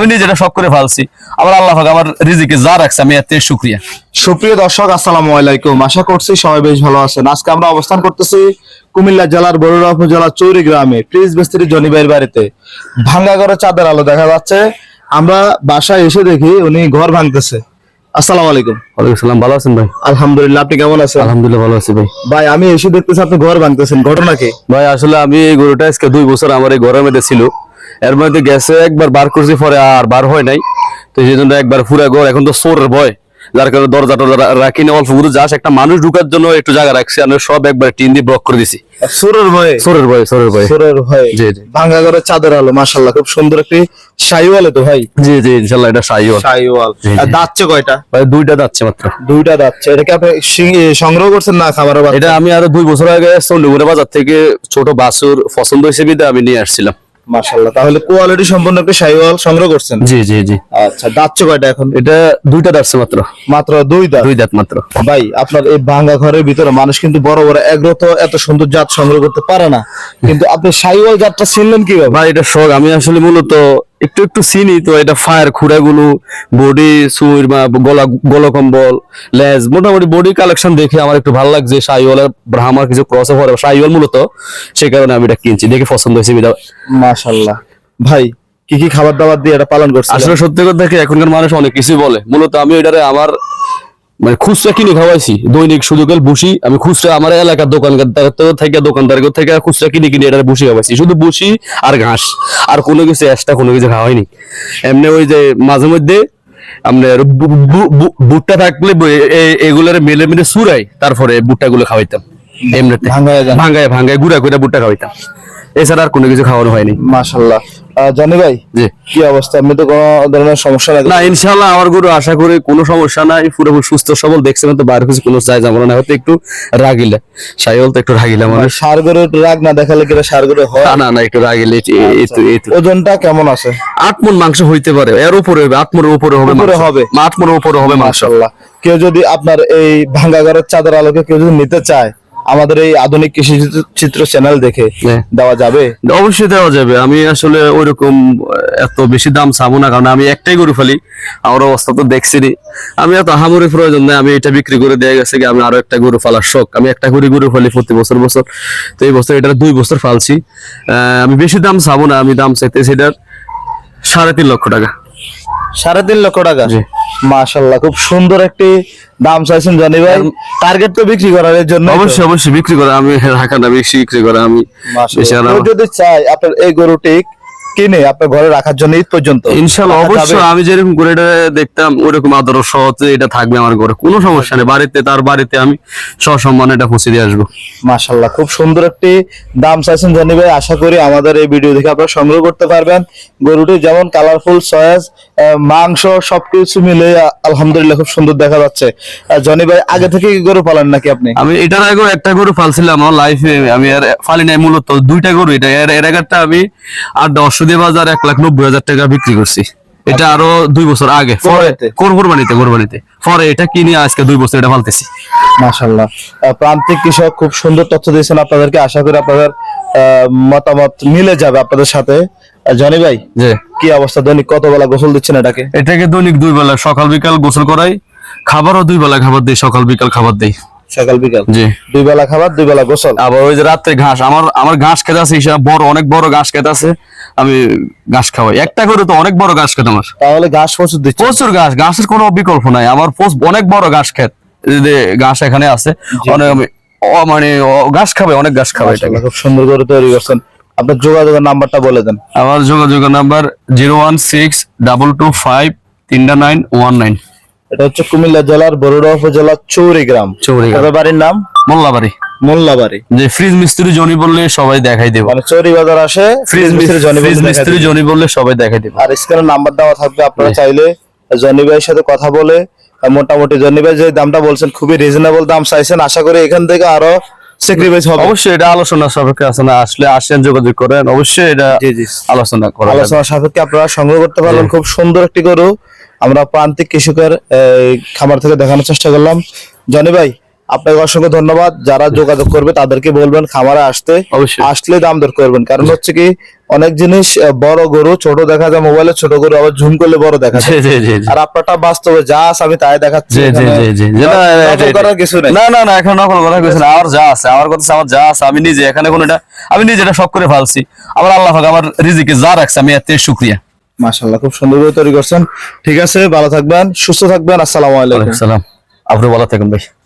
আমি নিজেটা শখ করে ফালছি। আমার আল্লাহ পাক আমার রিজিকে যা রাখছে আমি এতে শুক্রিয়া। সুপ্রিয় দর্শক আসসালামু আলাইকুম। আশা করছি সবাই বেশ ভালো আছেন। আজকে আমরা অবস্থান করতেছি কুমিল্লা জেলার বরুড়া উপজেলা চৌরি গ্রামে প্রিন্স বেস্তির জনিবাইয়ের বাড়িতে। ভাঙ্গা ঘরে চাঁদের আলো দেখা যাচ্ছে। আমরা বাসায় এসে দেখি উনি ঘর ভাঙতেছে। আসসালামু আলাইকুম। ওয়ালাইকুম সালাম। ভালো আছেন ভাই? আলহামদুলিল্লাহ আপনি কেমন আছেন? আলহামদুলিল্লাহ ভালো আছি ভাই। ভাই আমি এসে দেখতেছি আপনি ঘর ভাঙতেছেন। ঘটনা কি? ভাই আসলে আমি এই গরুটা আজকে দুই বছর আমার এই ঘরের মধ্যে ছিল। এর মধ্যে গেছে একবার বার করছি পরে আর বার হয় নাই। তো সেই জন্য একবার পুরা ঘর এখন তো সোরের ভয়। যার কারণে দরজা টরজা রাখি না অল্প বুঝে যাস একটা মানুষ ঢুকার জন্য একটু জায়গা রাখছি আমি সব একবার টিন দিয়ে ব্লক করে দিছি। সুরের ভয়ে? সোরের ভয় সোরের ভয়। সুরের ভয়ে। জি, জি। ভাঙ্গা ঘরে চাঁদের আলো মাশাল্লাহ খুব সুন্দর একটি শাইওয়ালে তো ভাই। জি জি ইনশাল্লাহ এটা শাইওয়াল। জি। আর দাঁতছে কয়টা? ভাই দুইটা যাচ্ছে মাত্র। দুইটা দাঁতছে। এটা কি আপনি সংগ্রহ করছেন না খাবারের এটা আমি আরও দুই বছর আগে চন্ডীগড়ে বাজার থেকে ছোট বাসুর পছন্দ হিসেবে আমি নিয়ে আসছিলাম। মাশাল্লাহ তাহলে কোয়ালিটি সম্পন্ন একটা শাইওয়াল সংগ্রহ করছেন? জি জি জি। আচ্ছা দাঁতছে কয়টা এখন? এটা দুইটা দাঁতছে মাত্র। মাত্র দুই দাঁত? দুই দাঁত মাত্র। ভাই আপনার এই ভাঙ্গা ঘরের ভিতরে মানুষ কিন্তু বড় বড় এগ্রো তো এত সুন্দর জাত সংগ্রহ করতে পারে না। কিন্তু আপনি শাইওয়াল জাতটা চিনলেন কীভাবে? ভাই এটা শখ। আমি আসলে মূলত একটু একটু চিনি তো এটা ফায়ার খুঁড়াগুলো বডি সুইর বা গলা গলকম্বল লেজ মোটামুটি বডি কালেকশন দেখে আমার একটু ভালো লাগছে। শাহিওয়ালের ব্রাহ্মার কিছু ক্রস পরে শাহিওয়াল মূলত সেই কারণে আমি এটা কিনছি। দেখে পছন্দ হয়েছে বিধা মাশাল্লাহ ভাই কি কি খাবার দাবার দিয়ে এটা পালন করছে আসলে সত্যি কথা কি এখনকার মানুষ অনেক কিছুই বলে। মূলত আমি এটারে আমার মানে খুচরা কিনে খাওয়াইছি দৈনিক সুযোগের বুসি আমি খুচরা আমার এলাকার দোকানদার থেকে দোকানদার থেকে খুচরা কিনে কিনে এটা বুসি খাওয়াইছি শুধু বুসি আর ঘাস আর কোনো কিছু এক্সট্রা কোনো কিছু খাওয়া হয়নি। এমনি ওই যে মাঝে মধ্যে আপনার বু- বু- বু- ভুট্টা থাকলে এগুলোর মেলে মেলে সুরাই তারপরে ভুট্টা গুলো খাওয়াইতাম এমনিতে। ভাঙ্গায় ভাঙ্গায়। গুড়া করে ভুট্টা খাওয়াইতাম। এছাড়া আর কোনো কিছু খাওয়ানো হয়নি। মাশাল্লাহ। আহ, জানি ভাই জি। কি অবস্থা? আপনি তো কোনো ধরনের সমস্যা নাই। না ইনশাল্লাহ আমার গরু আশা করি কোনো সমস্যা নাই পুরোপুরি সুস্থ সবল দেখছেন তো বাইরে কিছু কোনো চাই যাব না হয়তো একটু রাগিলে। সাইল তো একটু রাগিলে মানুষ। সার গরুর রাগ না দেখালে কি সার গরু হয়? না না একটু রাগিলে তো ওজনটা কেমন আছে? আট মন মাংস হইতে পারে এর উপরে হবে আট উপরে হবে উপরে। হবে? আট উপরে হবে মাংস। মাশাল্লাহ কেউ যদি আপনার এই ভাঙ্গা ঘরের চাদর আলোকে কেউ যদি নিতে চায় আমাদের এই আধুনিক কৃষি চিত্র- চ্যানেল দেখে হ্যাঁ। দেওয়া যাবে? অবশ্যই দেওয়া যাবে। আমি আসলে ওইরকম এত বেশি দাম চাবো না কারণ আমি একটাই গরু ফেলি। আমার অবস্থা তো দেখছিনি। আমি এত হামুরি প্রয়োজন নাই আমি এটা বিক্রি করে দেওয়া গেছে কি আমি আরও একটা গরু ফালার শখ। আমি একটা করে গরু ফালি প্রতি বছর বছর। তো এই বছর এটা দুই বছর ফালছি। আমি বেশি দাম চাবো না আমি দাম চাইতেছি এটার সাড়ে তিন লক্ষ টাকা। সাড়ে তিন লক্ষ টাকা। মাশাল্লাহ খুব সুন্দর একটি দাম চাইছেন জানি ভাই। টার্গেট তো বিক্রি করার জন্য অবশ্যই অবশ্যই বিক্রি করা আমি রাখা না বিক্রি করা আমি যদি চাই আপনার এই গরুটি কিনে আপনার ঘরে রাখার জন্য ঈদ পর্যন্ত। ইনশাল্লাহ? অবশ্যই। আমি যেরকম করে এটা দেখতাম ওরকম আদর্শ সহজে এটা থাকবে আমার ঘরে। কোনো সমস্যা নেই বাড়িতে তার বাড়িতে আমি সসম্মানে এটা পৌঁছে দিয়ে আসব। মাশাল্লাহ খুব সুন্দর একটি দাম চাইছেন জনি ভাই। আশা করি আমাদের এই ভিডিও দেখে আপনারা সংগ্রহ করতে পারবেন। গরুটি যেমন কালারফুল সয়াজ মাংস সবকিছু মিলে আলহামদুলিল্লাহ খুব সুন্দর দেখা যাচ্ছে। জনি ভাই আগে থেকে গরু পালেন নাকি আপনি? আমি এটার আগেও একটা গরু ফালছিলাম আমার লাইফে আমি আর ফালি নাই মূলত দুইটা গরু। এটা এর এর আমি আর বাজার এক লাখ নব্বই হাজার টাকা বিক্রি করছি। এটা আরও দুই বছর আগে। কোরবানিতে? কোরবানিতে পরে এটা কিনে আজকে দুই বছর এটা মাশাল্লাহ প্রান্তিক কৃষক খুব সুন্দর তথ্য দিয়েছেন আপনাদেরকে। আশা করি আপনাদের আহ, মতামত মিলে যাবে আপনাদের সাথে। জনি ভাই যে কি অবস্থা? দৈনিক কত বেলা গোসল দিচ্ছেন এটাকে? এটাকে দৈনিক দুই বেলা সকাল বিকাল গোসল করাই। খাবারও দুই বেলা খাবার দেই সকাল বিকাল খাবার দেই। সকাল বিকাল। জি। দুই বেলা খাবার দুই বেলা গোসল। আবার ওই যে রাত্রে ঘাস আমার আমার ঘাস খেতে আছে হিসাব বড় অনেক বড় ঘাস খেতে আছে আমি ঘাস খাওয়াই। একটা করে তো অনেক বড় ঘাস খেতে আমার। তাহলে ঘাস প্রচুর দিচ্ছে। প্রচুর ঘাস ঘাসের কোনো বিকল্প নাই। আমার অনেক বড় ঘাস খেত ঘাস এখানে আছে। অনেক মানে ঘাস খাবে অনেক ঘাস খাবে মাশাআল্লাহ, খুব সুন্দর করে তৈরি করছেন। আপনার যোগাযোগের নাম্বারটা বলে দেন। আমার যোগাযোগের number zero one six double two five তিনটা নাইন ওয়ান নাইন। এটা হচ্ছে কুমিল্লা জেলার বরুড়া উপজেলা চৌরি গ্রাম। চৌরিগ্রাম। আপনার বাড়ির নাম? মোল্লাবাড়ি। মোল্লাবাড়ি। যে ফ্রিজ মিস্ত্রি জনি বললে সবাই দেখাই দেবো। মানে চৌরি বাজার আসে ফ্রিজ মিস্ত্রি জনি ফ্রিজ মিস্ত্রি। জনি বললে সবাই দেখাই দেবো। আর স্ক্রিনে নাম্বার দেওয়া থাকবে আপনারা চাইলে জনি ভাইয়ের সাথে কথা বলে মোটামুটি জনি ভাই যে দামটা বলছেন খুবই রিজনেবল দাম চাইছেন। আশা করি এখান থেকে আরও স্যাক্রিফাইস হবে। অবশ্যই এটা আলোচনা সাপেক্ষে না আসলে আসেন যোগাযোগ করেন। অবশ্যই এটা আলোচনা করা যাবে। আলোচনা সাপেক্ষে আপনারা সংগ্রহ করতে পারবেন। খুব সুন্দর একটি গরু। আমরা প্রান্তিক কৃষকের খামার থেকে দেখানোর চেষ্টা করলাম। জনি ভাই আপনাকে অসংখ্য ধন্যবাদ। যারা যোগাযোগ করবে তাদেরকে বলবেন খামারে আসতে। আসলে দাম দর করবেন। কারণ হচ্ছে কি অনেক জিনিস বড় গরু ছোট দেখা যায় মোবাইলে ছোট গরু আবার ঝুম করলে বড় দেখা যায়। আর আপনারটা বাস্তবে যা আছে আমি তাই দেখাচ্ছি। না, না না এখন নকল করা কিছু না আমার যা আছে আমার কথা আমার যা আছে আমি নিজে এখানে কোনো এটা আমি নিজে এটা শখ করে ফেলছি। আমার আল্লাহ আমার রিজিকে যা রাখছে আমি এতে শুক্রিয়া। মাশাআল্লাহ, খুব সুন্দর তৈরি করছেন। ঠিক আছে, ভালো থাকবেন, সুস্থ থাকবেন, আসসালামু আলাইকুম। সালাম। আপনি ভালো থাকুন ভাই।